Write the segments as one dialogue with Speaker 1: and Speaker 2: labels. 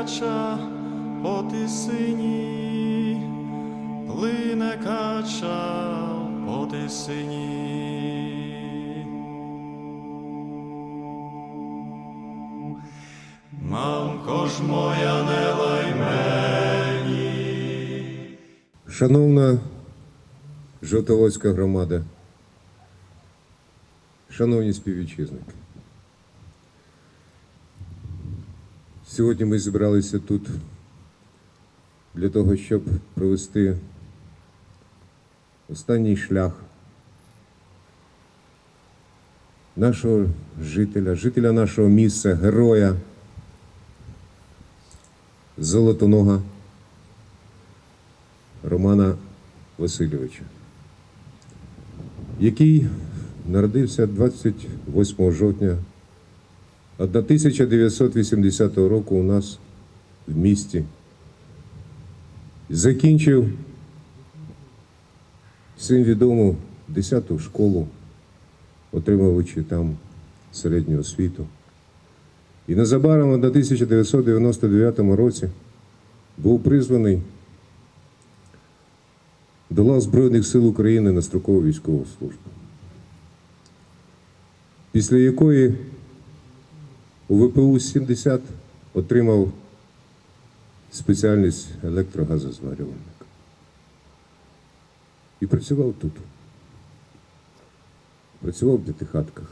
Speaker 1: кача по тисині, плине кача по тисині. Мамко ж моя не лай мені.
Speaker 2: Шановна Жовтоводська громада, шановні співвітчизники, сьогодні ми зібралися тут для того, щоб провести останній шлях нашого жителя, жителя нашого місця, героя Золотонога Романа Васильовича, який народився 28 жовтня 1980 року у нас в місті. Закінчив всім відому 10-ту школу, отримуючи там середню освіту. І незабаром в 1999 році був призваний до лав Збройних сил України на строкову військову службу, після якої у ВПУ 70 отримав спеціальність електрогазозварювальника. І працював тут. Працював в п'ятихатках.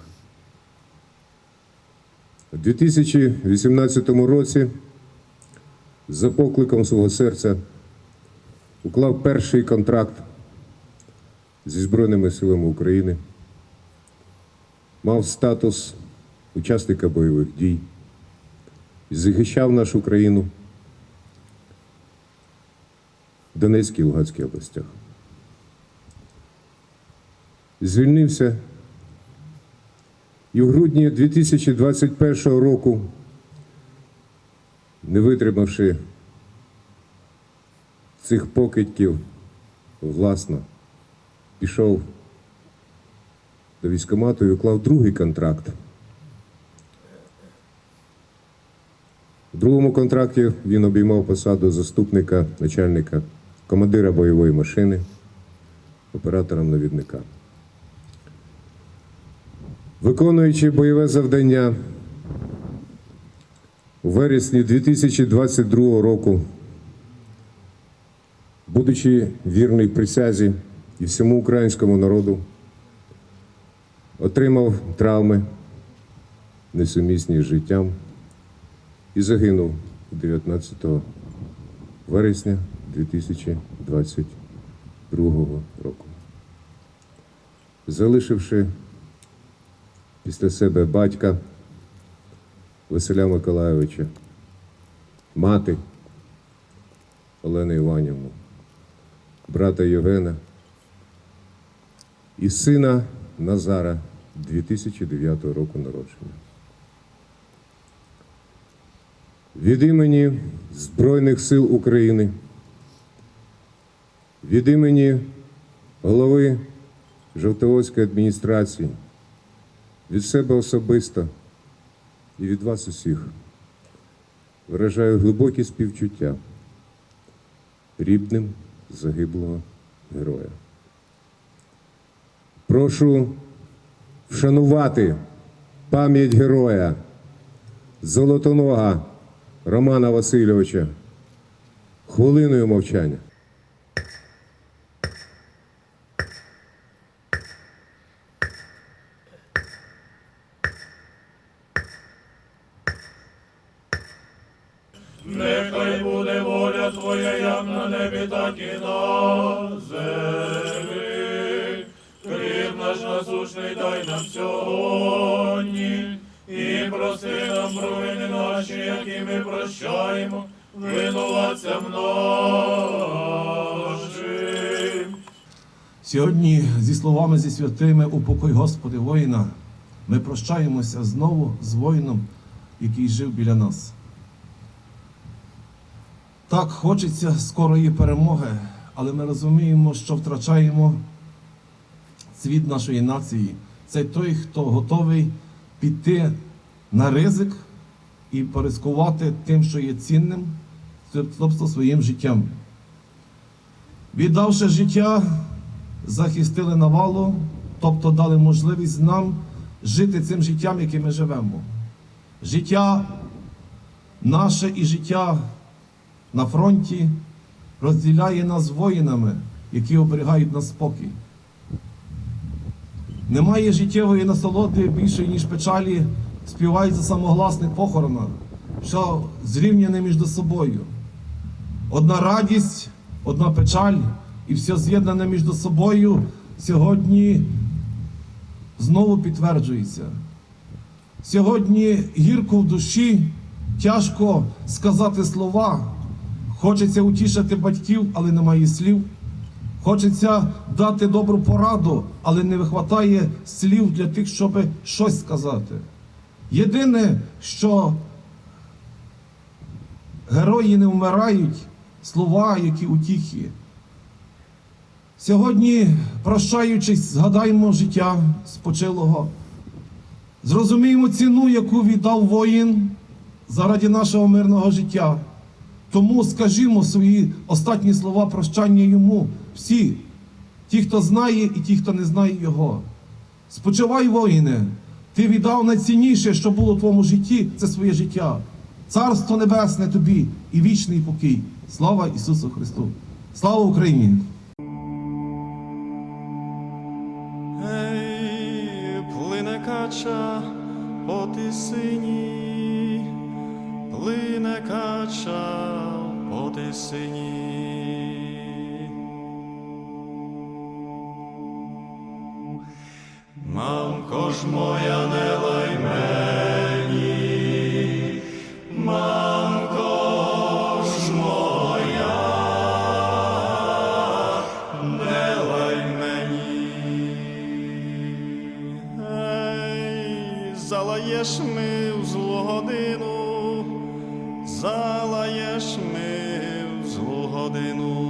Speaker 2: У 2018 році за покликом свого серця уклав перший контракт зі Збройними силами України, мав статус учасника бойових дій захищав нашу країну в Донецькій і Луганській областях. Звільнився і в грудні 2021 року, не витримавши цих покидьків, власно, пішов до військкомату і уклав другий контракт. У другому контракті він обіймав посаду заступника начальника командира бойової машини, оператором навідника. Виконуючи бойове завдання у вересні 2022 року, будучи вірний присязі і всьому українському народу, отримав травми, несумісні з життям і загинув 19 вересня 2022 року, залишивши після себе батька Василя Миколайовича, мати Олену Іванівну, брата Євгена і сина Назара 2009 року народження. Від імені Збройних сил України, від імені голови Жовтоводської адміністрації, від себе особисто і від вас усіх виражаю глибокі співчуття рідним загиблого героя. Прошу вшанувати пам'ять героя Золотонога Романа Васильовича хвилиною мовчання.
Speaker 1: Нехай буде воля Твоя, як на небі, так і на землі. Хліб наш насущний дай нам сьогодні, і прости нам провини наші, які ми прощаємо, винуватцям нашим.
Speaker 3: Сьогодні, зі словами зі святими «Упокой Господи воїна, ми прощаємося знову з воїном, який жив біля нас. Так, хочеться скорої перемоги, але ми розуміємо, що втрачаємо цвіт нашої нації. Це той, хто готовий піти на ризик і порискувати тим, що є цінним, тобто своїм життям. Віддавши життя, захистили навалу, тобто дали можливість нам жити цим життям, яким ми живемо. Життя наше і життя на фронті розділяє нас воїнами, які оберігають нас спокій. Немає життєвої насолоди більше, ніж печалі співають за самогласних похоронах, що зрівняні між собою. Одна радість, одна печаль, і все з'єднане між собою сьогодні знову підтверджується. Сьогодні гірко в душі, тяжко сказати слова. Хочеться утішити батьків, але немає слів. Хочеться дати добру пораду, але не вистачає слів для тих, щоб щось сказати. Єдине, що герої не вмирають, слова, які утіхи. Сьогодні, прощаючись, згадаємо життя спочилого, зрозуміємо ціну, яку віддав воїн заради нашого мирного життя. Тому скажімо свої останні слова прощання йому, всі, ті, хто знає, і ті, хто не знає його. Спочивай, воїне, ти віддав найцінніше, що було в твоєму житті, це своє життя. Царство Небесне тобі і вічний покій. Слава Ісусу Христу! Слава Україні!
Speaker 4: Ей, плине кача по тисині, плине кача по тисині. Мамко ж моя, не лай мені, мамко ж моя, не лай мені. Ей, залаєш ми в злу годину, залаєш ми в злу годину.